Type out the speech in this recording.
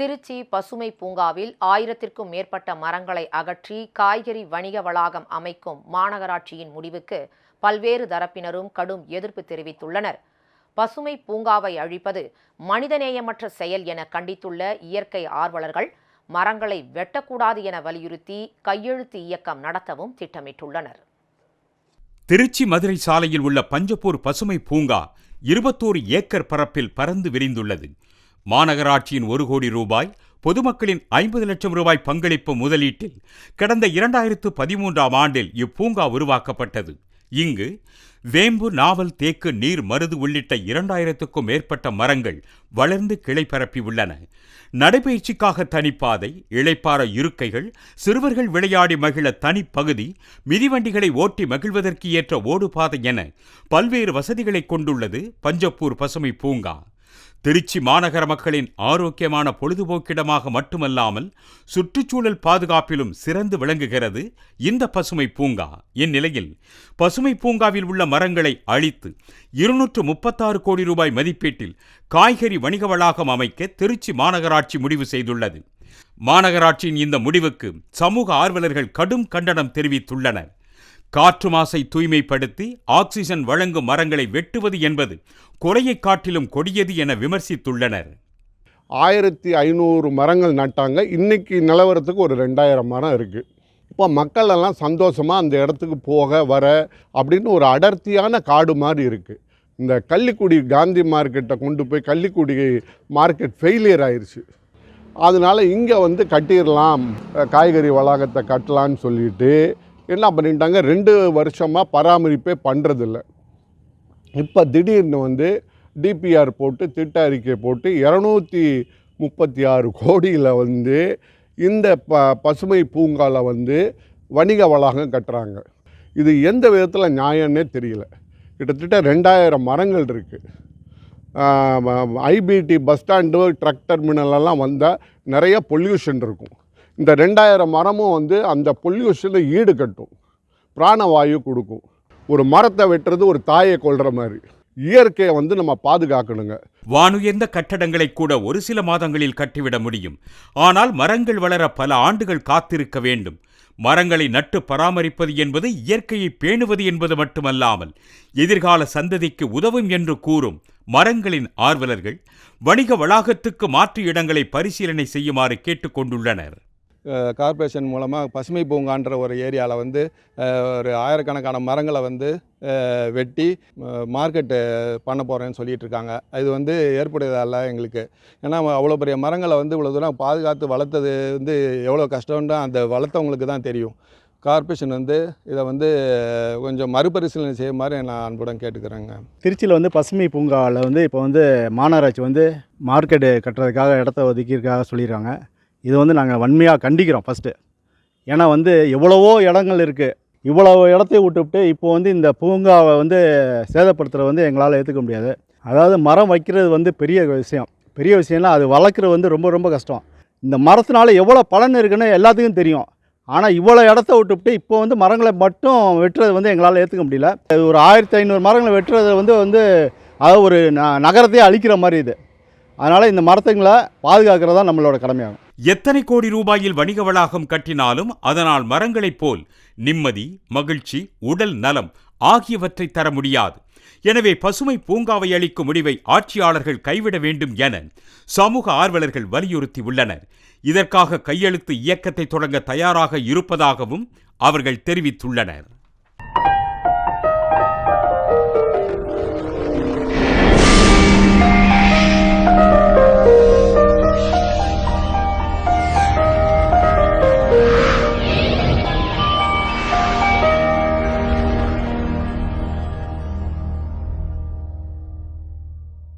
திருச்சி பசுமை பூங்காவில் ஆயிரத்திற்கும் மேற்பட்ட மரங்களை அகற்றி காய்கறி வணிக வளாகம் அமைக்கும் மாநகராட்சியின் முடிவுக்கு பல்வேறு தரப்பினரும் கடும் எதிர்ப்பு தெரிவித்துள்ளனர். பசுமை பூங்காவை அழிப்பது மனிதநேயமற்ற செயல் என கண்டித்துள்ள இயற்கை ஆர்வலர்கள் மரங்களை வெட்டக்கூடாது என வலியுறுத்தி கையெழுத்து இயக்கம் நடத்தவும் திட்டமிட்டுள்ளனர். திருச்சி மதுரை சாலையில் உள்ள பஞ்சப்பூர் பசுமை பூங்கா இருபத்தோரு ஏக்கர் பரப்பில் பறந்து விரிந்துள்ளது. மாநகராட்சியின் ஒரு கோடி ரூபாய் பொதுமக்களின் ஐம்பது லட்சம் ரூபாய் பங்களிப்பு முதலீட்டில் கடந்த இரண்டாயிரத்து பதிமூன்றாம் ஆண்டில் இப்பூங்கா உருவாக்கப்பட்டது. இங்கு வேம்பு நாவல் தேக்கு நீர் மருது உள்ளிட்ட இரண்டாயிரத்துக்கும் மேற்பட்ட மரங்கள் வளர்ந்து கிளை பரப்பி உள்ளன. நடைபயிற்சிக்காக தனிப்பாதை இளைப்பாற இருக்கைகள் சிறுவர்கள் விளையாடி மகிழ தனிப்பகுதி மிதிவண்டிகளை ஓட்டி மகிழ்வதற்கு ஏற்ற ஓடுபாதை என பல்வேறு வசதிகளை கொண்டுள்ளது பஞ்சப்பூர் பசுமை பூங்கா. திருச்சி மாநகர மக்களின் ஆரோக்கியமான பொழுதுபோக்கிடமாக மட்டுமல்லாமல் சுற்றுச்சூழல் பாதுகாப்பிலும் சிறந்து விளங்குகிறது இந்த பசுமை பூங்கா. இந்நிலையில் பசுமை பூங்காவில் உள்ள மரங்களை அழித்து இருநூற்று முப்பத்தாறு கோடி ரூபாய் மதிப்பீட்டில் காய்கறி வணிக வளாகம் அமைக்க திருச்சி மாநகராட்சி முடிவு செய்துள்ளது. மாநகராட்சியின் இந்த முடிவுக்கு சமூக ஆர்வலர்கள் கடும் கண்டனம் தெரிவித்துள்ளனர். காற்று மாசை தூய்மைப்படுத்தி ஆக்சிஜன் வழங்கும் மரங்களை வெட்டுவது என்பது கொலையை காட்டிலும் கொடியது என விமர்சித்துள்ளனர். ஆயிரத்தி ஐநூறு மரங்கள் நட்டாங்க. இன்னைக்கு நிலவரத்துக்கு ஒரு ரெண்டாயிரம் மரம் இருக்குது இப்போ மக்கள் எல்லாம் சந்தோஷமாக அந்த இடத்துக்கு போக வர அப்படின்னு ஒரு அடர்த்தியான காடு மாதிரி இருக்குது இந்த கள்ளிக்குடி காந்தி மார்க்கெட்டை கொண்டு போய் கள்ளிக்குடி மார்க்கெட் ஃபெயிலியர் ஆயிடுச்சு அதனால் இங்கே வந்து கட்டிடலாம் காய்கறி வளாகத்தை கட்டலான்னு சொல்லிட்டு என்ன பண்ணிட்டாங்க? ரெண்டு வருஷமாக பராமரிப்பே பண்ணுறதில்ல இப்போ திடீர்னு வந்து டிபிஆர் போட்டு திட்ட அறிக்கை போட்டு இரநூத்தி முப்பத்தி ஆறு கோடியில் வந்து இந்த ப பசுமை பூங்காவில் வந்து வணிக வளாகம் கட்டுறாங்க. இது எந்த விதத்தில் நியாயம்னே தெரியல. கிட்டத்தட்ட ரெண்டாயிரம் மரங்கள் இருக்குது ஐபிடி பஸ் ஸ்டாண்டு ட்ரக் டெர்மினலெல்லாம் வந்தால் நிறைய பொல்யூஷன் இருக்கும். இந்த ரெண்டாயிரம் மரமும் வந்து அந்த பொல்யூஷனை ஈடு கட்டும் பிராணவாயு கொடுக்கும். ஒரு மரத்தை வெட்டுறது ஒரு தாயை கொள்கிற மாதிரி. இயற்கையை வந்து நம்ம பாதுகாக்கணுங்க. வானுயர்ந்த கட்டடங்களை கூட ஒரு சில மாதங்களில் கட்டிவிட முடியும். ஆனால் மரங்கள் வளர பல ஆண்டுகள் காத்திருக்க வேண்டும். மரங்களை நட்டு பராமரிப்பது என்பது இயற்கையை பேணுவது என்பது மட்டுமல்லாமல் எதிர்கால சந்ததிக்கு உதவும் என்று கூறும் மரங்களின் ஆர்வலர்கள் வணிக வளாகத்துக்கு மாற்று இடங்களை பரிசீலனை செய்யுமாறு கேட்டுக்கொண்டுள்ளனர். கார்ப்பரேஷன் மூலமாக பசுமை பூங்கான்ற ஒரு ஏரியாவில் வந்து ஒரு ஆயிரக்கணக்கான மரங்களை வந்து வெட்டி மார்க்கெட்டு பண்ண போகிறேன்னு சொல்லிட்டு இருக்காங்க. இது வந்து ஏற்புடையதல்ல எங்களுக்கு. ஏன்னா அவ்வளோ பெரிய மரங்களை வந்து இவ்வளோ தூரம் பாதுகாத்து வளர்த்தது வந்து எவ்வளோ கஷ்டம்னு அந்த வளர்த்தவங்களுக்கு தான் தெரியும். கார்ப்பரேஷன் வந்து இதை வந்து கொஞ்சம் மறுபரிசீலனை செய்யுமாறு நான் அன்புடன் கேட்டுக்கிறேங்க. திருச்சியில் வந்து பசுமை பூங்காவில் வந்து இப்போ வந்து மாநகராட்சி வந்து மார்க்கெட்டு கட்டுறதுக்காக இடத்த ஒதுக்கியிருக்காக சொல்லிடுறாங்க இது வந்து நாங்கள் வன்மையாக கண்டிக்கிறோம் ஃபஸ்ட்டு ஏன்னா வந்து எவ்வளவோ இடங்கள் இருக்குது இவ்வளவு இடத்தையும் விட்டுவிட்டு இப்போ வந்து இந்த பூங்காவை வந்து சேதப்படுத்துகிற வந்து எங்களால் ஏற்றுக்க முடியாது. அதாவது மரம் வைக்கிறது வந்து பெரிய விஷயம். பெரிய விஷயம்னா அது வளர்க்குறது வந்து ரொம்ப ரொம்ப கஷ்டம். இந்த மரத்தினால எவ்வளோ பலன் இருக்குன்னு எல்லாத்துக்கும் தெரியும். ஆனால் இவ்வளோ இடத்த விட்டுவிட்டு இப்போ வந்து மரங்களை மட்டும் வெட்டுறது வந்து எங்களால் ஏற்றுக்க முடியல. ஒரு ஆயிரத்தி ஐநூறு மரங்களை வெட்டுறது வந்து வந்து அதாவது ஒரு ந நகரத்தையே அழிக்கிற மாதிரி இது. அதனால் இந்த மரத்துங்களை பாதுகாக்கிறது தான் நம்மளோட கடமையாகும். எத்தனை கோடி ரூபாயில் வணிக வளாகம் கட்டினாலும் அதனால் மரங்களைப் போல் நிம்மதி மகிழ்ச்சி உடல் நலம் ஆகியவற்றை தர முடியாது. எனவே பசுமை பூங்காவை அளிக்கும் முடிவை ஆட்சியாளர்கள் கைவிட வேண்டும் என சமூக ஆர்வலர்கள் வலியுறுத்தி உள்ளனர். இதற்காக கையெழுத்து இயக்கத்தை தொடங்க தயாராக இருப்பதாகவும் அவர்கள் தெரிவித்துள்ளனர்.